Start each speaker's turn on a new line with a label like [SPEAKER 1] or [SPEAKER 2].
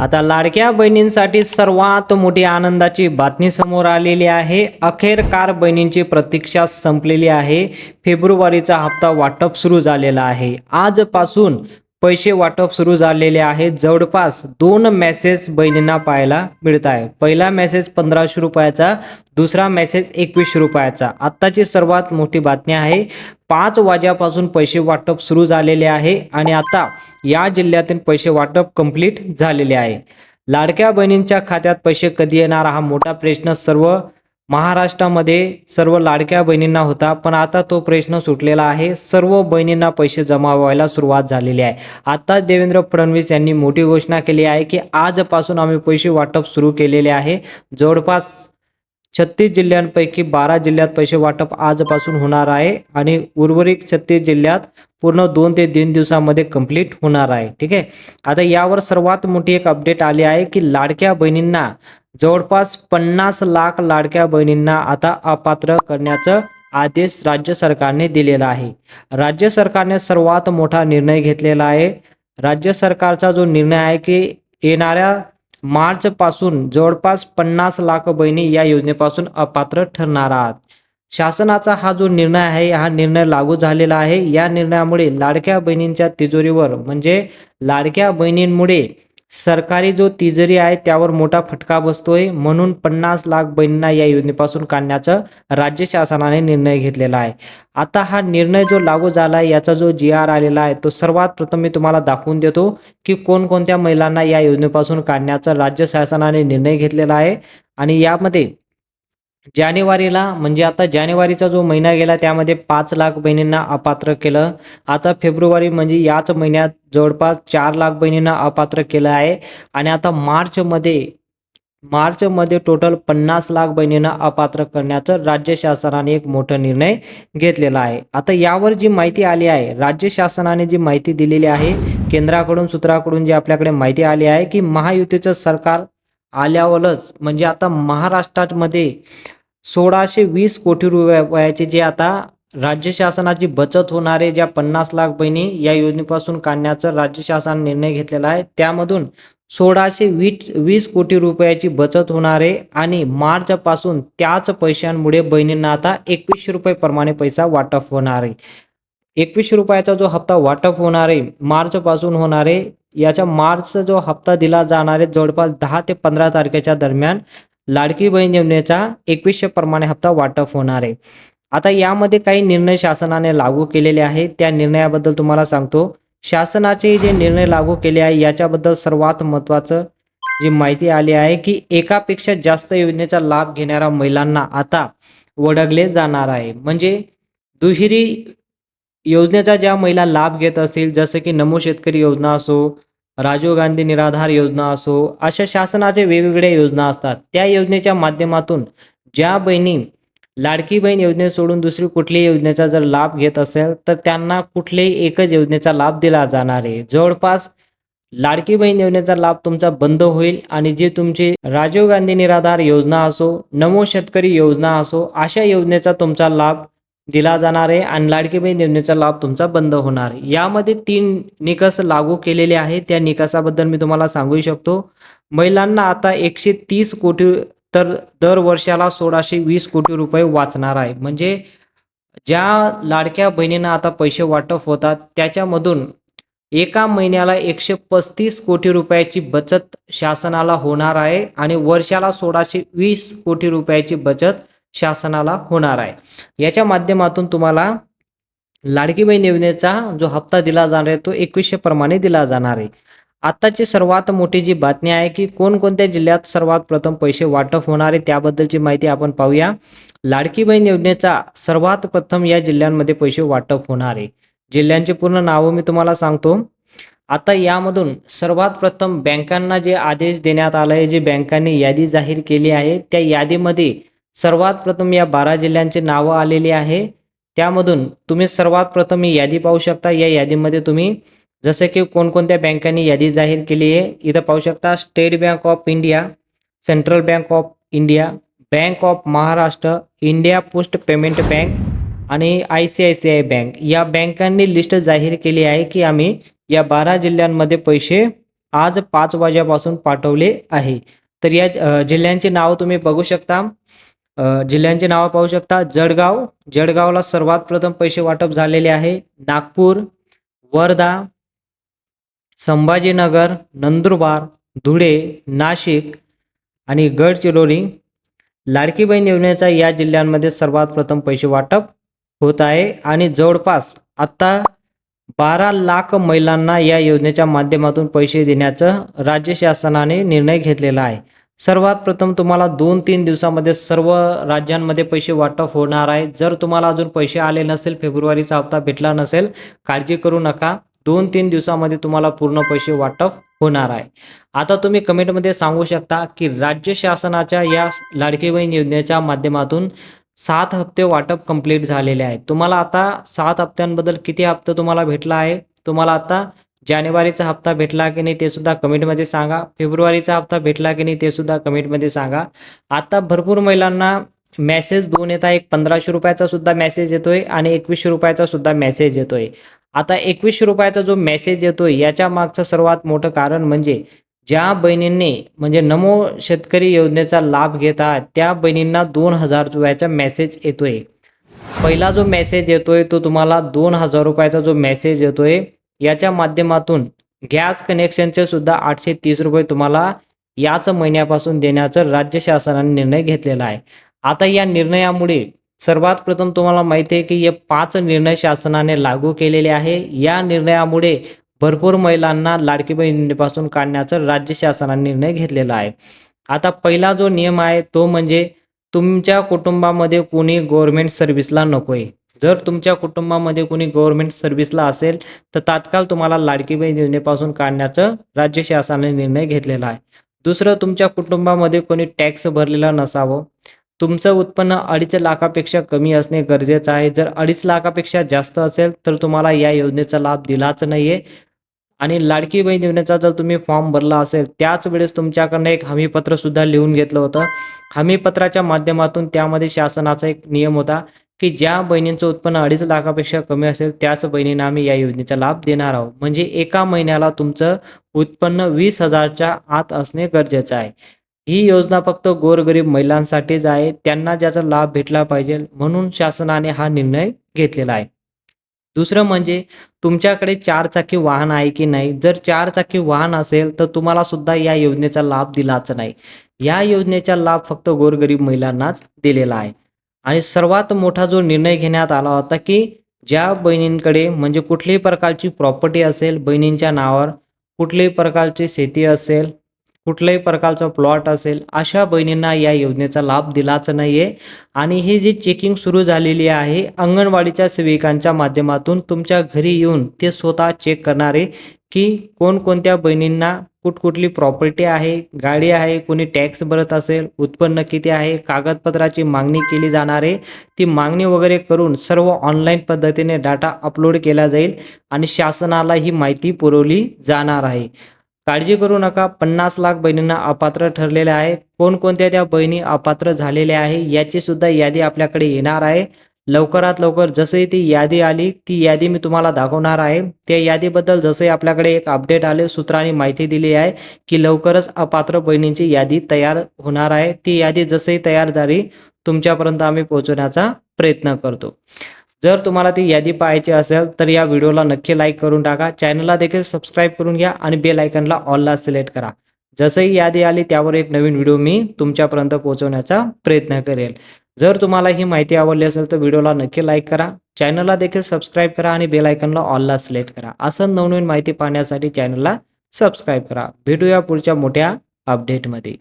[SPEAKER 1] आता लाडक्या बहिणींसाठी सर्वात मोठी आनंदाची बातमी समोर आलेली आहे. अखेर कार बहिणींची प्रतीक्षा संपलेली आहे. फेब्रुवारीचा हप्ता वाटप सुरू झालेला आहे. आजपासून पैसे वाटप सुरू झालेले आहे जवळपास दोन मेसेज बहिणींना पाहायला मिळत आहे. पहिला मेसेज पंधराशे रुपयाचा दुसरा मेसेज एकवीसशे रुपयाचा. आत्ताची सर्वात मोठी बातमी आहे पाच वाज्यापासून पैसे वाटप सुरू झालेले आहे आणि आता या जिल्ह्यातील पैसे वाटप कंप्लीट झालेले आहे. लाडक्या बहिणींच्या खात्यात पैसे कधी येणार हा मोठा प्रश्न. सर्व महाराष्ट्रामध्ये सर्व लाडक्या बहिणींना होता पण आता तो प्रश्न सुटलेला आहे. सर्व बहिणींना पैसे जमा व्हायला सुरुवात झालेली आहे. आता देवेंद्र फडणवीस यांनी मोठी घोषणा केली आहे की आजपासून आम्ही पैसे वाटप सुरू केलेले आहे. जवळपास छत्तीस जिल्ह्यांपैकी बारा जिल्ह्यात पैसे वाटप आजपासून होणार आहे आणि उर्वरित छत्तीस जिल्ह्यात पूर्ण दोन ते तीन दिवसामध्ये कंप्लीट होणार आहे. ठीक आहे? आता यावर सर्वात मोठी एक अपडेट आली आहे की लाडक्या बहिणींना जवळपास पन्नास लाख लाडक्या बहिणींना आता अपात्र करण्याचं आदेश राज्य सरकारने दिलेला आहे. राज्य सरकारने सर्वात मोठा निर्णय घेतलेला आहे. राज्य सरकारचा जो निर्णय आहे की येणाऱ्या मार्च पासून जवळपास पन्नास लाख बहिणी या योजनेपासून अपात्र ठरणार आहात. शासनाचा हा जो निर्णय आहे हा निर्णय लागू झालेला आहे. या निर्णयामुळे लाडक्या बहिणींच्या तिजोरीवर म्हणजे लाडक्या बहिणींमुळे सरकारी जो तिजोरी आहे त्यावर मोठा फटका बसतोय. म्हणून पन्नास लाख बहिणींना या योजनेपासून काढण्याचं राज्य शासनाने निर्णय घेतलेला आहे. आता हा निर्णय जो लागू झाला आहे याचा जो जी आर आलेला आहे तो सर्वात प्रथम मी तुम्हाला दाखवून देतो की कोणकोणत्या महिलांना या योजनेपासून काढण्याचा राज्य शासनाने निर्णय घेतलेला आहे. आणि यामध्ये जानेवारीला म्हणजे आता जानेवारीचा जो महिना गेला त्यामध्ये पाच लाख बहिणींना अपात्र केलं. आता फेब्रुवारी म्हणजे याच महिन्यात जवळपास चार लाख बहिणींना अपात्र केलं आहे. आणि आता मार्चमध्ये मार्चमध्ये टोटल पन्नास लाख बहिणींना अपात्र करण्याचं राज्य शासनाने एक मोठा निर्णय घेतलेला आहे. आता यावर जी माहिती आली आहे राज्य शासनाने जी माहिती दिलेली आहे केंद्राकडून सूत्राकडून जी आपल्याकडे माहिती आली आहे की महायुतीचं सरकार आल्यावरच म्हणजे आता महाराष्ट्रामध्ये सोळाशे वीस कोटी रुपयाची जे आता राज्य शासनाची बचत होणारे ज्या पन्नास लाख बहिणी या योजनेपासून काढण्याचा राज्य शासनाने निर्णय घेतलेला आहे. त्यामधून सोळाशे वीस वीस कोटी रुपयाची बचत होणार आहे आणि मार्चपासून त्याच पैशांमुळे बहिणींना आता एकवीसशे रुपये प्रमाणे पैसा वाटप होणार आहे. एकवीसशे रुपयाचा जो हप्ता वाटप होणार आहे मार्चपासून होणार आहे याच्या मार्चचा जो हप्ता दिला जाणार आहे जवळपास दहा ते पंधरा तारखेच्या दरम्यान लाडकी बहीण योजनेचा एकवीसशे प्रमाणे हप्ता वाटप होणार आहे. आता यामध्ये काही निर्णय शासनाने लागू केलेले आहेत. त्या निर्णयाबद्दल तुम्हाला सांगतो. शासनाचे जे निर्णय लागू केले आहे याच्याबद्दल सर्वात महत्त्वाचं जी माहिती आली आहे की एकापेक्षा जास्त योजनेचा लाभ घेणाऱ्या महिलांना आता वडगले जाणार आहे. म्हणजे दुहेरी योजनेचा ज्या महिला लाभ घेत असतील जसं की नमो शेतकरी योजना असो राजीव गांधी निराधार योजना असो अशा शासनाचे वेगवेगळ्या योजना असतात. त्या योजनेच्या माध्यमातून ज्या बहिणी लाडकी बहीण योजने सोडून दुसरी कुठल्याही योजनेचा जर लाभ घेत असेल तर त्यांना कुठल्याही एकच योजनेचा लाभ दिला जाणार आहे. जवळपास लाडकी बहीण योजनेचा लाभ तुमचा बंद होईल आणि जे तुमचे राजीव गांधी निराधार योजना असो नमो शेतकरी योजना असो अशा योजनेचा तुमचा लाभ दिला जाणार आहे आणि लाडकी बहीण योजनेचा लाभ तुमचा बंद होणार. आहे यामध्ये तीन निकष लागू केलेले आहेत. त्या निकषाबद्दल मी तुम्हाला सांगू शकतो. महिलांना आता एकशे तीस कोटी तर दर वर्षाला सोळाशे वीस कोटी रुपये वाचणार आहे. म्हणजे ज्या लाडक्या बहिणींना आता पैसे वाटप होतात त्याच्यामधून एका महिन्याला एकशे पस्तीस कोटी रुपयाची बचत शासनाला होणार आहे आणि वर्षाला सोळाशे वीस कोटी रुपयाची बचत शासनाला होणार आहे. याच्या माध्यमातून तुम्हाला लाडकी बहीण योजनेचा जो हप्ता दिला जाणार आहे तो एकवीसशे प्रमाणे दिला जाणार आहे. आत्ताची सर्वात मोठी जी बातमी आहे की कोणकोणत्या जिल्ह्यात सर्वात प्रथम पैसे वाटप होणार आहे त्याबद्दलची माहिती आपण पाहूया. लाडकी बहीण योजनेचा सर्वात प्रथम या जिल्ह्यांमध्ये पैसे वाटप होणार आहे. जिल्ह्यांची पूर्ण नावं मी तुम्हाला सांगतो. आता यामधून सर्वात प्रथम बँकांना जे आदेश देण्यात आला आहे जे बँकांनी यादी जाहीर केली आहे त्या यादीमध्ये सर्वात प्रथम या बारा जिल्ह्यांचे नावं आलेली आहे. त्यामधून तुम्ही सर्वात प्रथम ही यादी पाहू शकता. या यादीमध्ये तुम्ही जसं की कोणकोणत्या बँकांनी यादी जाहीर केली आहे इथं पाहू शकता state bank of India central bank of India bank of Maharashtra India post payment bank आणि I C I C I bank. या बँकांनी लिस्ट जाहीर केली आहे की आम्ही या बारा जिल्ह्यांमध्ये पैसे आज पाच वाजेपासून पाठवले आहे. तर या जिल्ह्यांची नावं तुम्ही बघू शकता. जिल्ह्यांची नावं पाहू शकता. जळगाव जळगावला सर्वात प्रथम पैसे वाटप झालेले आहे. नागपूर वर्धा संभाजीनगर नंदुरबार धुळे नाशिक आणि गडचिरोली. लाडकी बहीण योजनेचा या जिल्ह्यांमध्ये सर्वात प्रथम पैसे वाटप होत आहे. आणि जवळपास आत्ता बारा लाख महिलांना या योजनेच्या माध्यमातून पैसे देण्याचं राज्य शासनाने निर्णय घेतलेला आहे. सर्वात प्रथम तुम्हाला दोन तीन दिवसामध्ये सर्व राज्यांमध्ये पैसे वाटप होणार आहे. जर तुम्हाला अजून पैसे आले नसेल फेब्रुवारीचा हप्ता भेटला नसेल काळजी करू नका. दोन तीन दिवसामध्ये तुम्हाला पूर्ण पैसे वाटप होणार आहे. आता तुम्ही कमेंटमध्ये सांगू शकता की राज्य शासनाच्या या लाडकी बहीण योजनेच्या माध्यमातून सात हप्ते वाटप कंप्लीट झालेले आहे तुम्हाला आता सात हप्त्यांबद्दल किती हप्ता तुम्हाला भेटला आहे? तुम्हाला आता जानेवारीचा हप्ता भेटला की नाही ते सुद्धा कमेंटमध्ये सांगा. फेब्रुवारीचा हप्ता भेटला की नाही ते सुद्धा कमेंटमध्ये सांगा. आता भरपूर महिलांना मेसेज दोन येता एक पंधराशे रुपयाचा सुद्धा मेसेज येतोय आणि एकवीसशे रुपयाचा सुद्धा मेसेज येतोय. आता एकवीसशे रुपयाचा जो मेसेज येतोय याच्या मागचं सर्वात मोठं कारण म्हणजे ज्या बहिणींनी म्हणजे नमो शेतकरी योजनेचा लाभ घेतात त्या बहिणींना दोन हजार रुपयाचा मेसेज येतोय. पहिला जो मेसेज येतोय तो तुम्हाला दोन हजार रुपयाचा जो मेसेज येतोय याच्या माध्यमातून गॅस कनेक्शनचे सुद्धा आठशे तीस रुपये तुम्हाला याच महिन्यापासून देण्याचं राज्य शासनाने निर्णय घेतलेला आहे. आता या निर्णयामुळे सर्वात प्रथम तुम्हाला माहिती आहे की हे पाच निर्णय शासनाने लागू केलेले आहे. या निर्णयामुळे भरपूर महिलांना लाडकी बहिणीपासून काढण्याचं राज्य शासनाने निर्णय घेतलेला आहे. आता पहिला जो नियम आहे तो म्हणजे तुमच्या कुटुंबामध्ये कोणी गव्हर्मेंट सर्व्हिसला नकोय. जर तुमच्या कुटुंबामध्ये कोणी गव्हर्नमेंट सर्व्हिसला असेल तर तात्काळ तुम्हाला लाडकी बहीण योजनेपासून काढण्याचं राज्य शासनाने निर्णय घेतलेला आहे. दुसरं तुमच्या कुटुंबामध्ये कोणी टॅक्स भरलेला नसावं. तुमचं उत्पन्न अडीच लाखापेक्षा कमी असणे गरजेचं आहे. जर अडीच लाखापेक्षा जास्त असेल तर तुम्हाला या योजनेचा लाभ दिलाच नाहीये. आणि लाडकी बहीण योजनेचा जर तुम्ही फॉर्म भरला असेल त्याच वेळेस तुमच्याकडनं एक हमीपत्र सुद्धा लिहून घेतलं होतं. हमीपत्राच्या माध्यमातून त्यामध्ये शासनाचा एक नियम होता. की ज्या बहिणींचं उत्पन्न अडीच लाखापेक्षा कमी असेल त्याच बहिणींना आम्ही या योजनेचा लाभ देणार आहोत. म्हणजे एका महिन्याला तुमचं उत्पन्न वीस हजारच्या आत असणे गरजेचं आहे. ही योजना फक्त गोरगरीब महिलांसाठीच आहे. त्यांना ज्याचा लाभ भेटला पाहिजे म्हणून शासनाने हा निर्णय घेतलेला आहे. दुसरं म्हणजे तुमच्याकडे चार चाकी वाहन आहे की नाही? जर चार चाकी वाहन असेल तर तुम्हाला सुद्धा या योजनेचा लाभ दिलाच नाही. या योजनेचा लाभ फक्त गोरगरीब महिलांनाच दिलेला आहे. आणि सर्वात मोठा जो निर्णय घेण्यात आला होता की ज्या बहिणींकडे म्हणजे कुठल्याही प्रकारची प्रॉपर्टी असेल बहिणींच्या नावावर कुठल्याही प्रकारची शेती असेल कुठल्याही प्रकारचा प्लॉट असेल अशा बहिणींना या योजनेचा लाभ दिलाच नाही आहे आणि ही जी चेकिंग सुरू झालेली आहे अंगणवाडीच्या सेविकांच्या माध्यमातून तुमच्या घरी येऊन ते स्वतः चेक करणारे की कोणकोणत्या बहिणींना कुठकुठली प्रॉपर्टी आहे गाडी आहे कोणी टॅक्स भरत असेल उत्पन्न किती आहे कागदपत्राची मागणी केली जाणार आहे ती मागणी वगैरे करून सर्व ऑनलाईन पद्धतीने डाटा अपलोड केला जाईल आणि शासनाला ही माहिती पुरवली जाणार आहे. काळजी करू नका पन्नास लाख बहिणींना अपात्र ठरलेल्या आहे. कोणकोणत्या त्या बहिणी अपात्र झालेल्या आहे याची सुद्धा यादी आपल्याकडे येणार आहे. लवकरात लवकर जसे ती यादी आली ती यादी मी तुम्हाला दाखवणार आहे. त्या यादीबद्दल जसे आपल्याकडे एक अपडेट आले सूत्रांनी माहिती दिली आहे की लवकरच अपात्र बहिणींची यादी तयार होणार आहे. ती यादी जसंही तयार झाली तुमच्यापर्यंत आम्ही पोहोचवण्याचा प्रयत्न करतो. जर तुम्हाला ती यादी पाहायची असेल तर या व्हिडिओला नक्की लाईक करून टाका. चॅनलला देखील सबस्क्राईब करून घ्या आणि बेल आयकनला ऑलला सिलेक्ट करा. जसंही यादी आली त्यावर एक नवीन व्हिडिओ मी तुमच्यापर्यंत पोहोचवण्याचा प्रयत्न करेल. जर तुम्हाला ही माहिती आवडली असेल तर व्हिडिओला नक्की लाईक करा. चॅनलला देखील सबस्क्राईब करा आणि बेल आयकनला ऑलला सिलेक्ट करा. असं नवनवीन माहिती पाहण्यासाठी चॅनलला सबस्क्राईब करा. भेटूया पुढच्या मोठ्या अपडेटमध्ये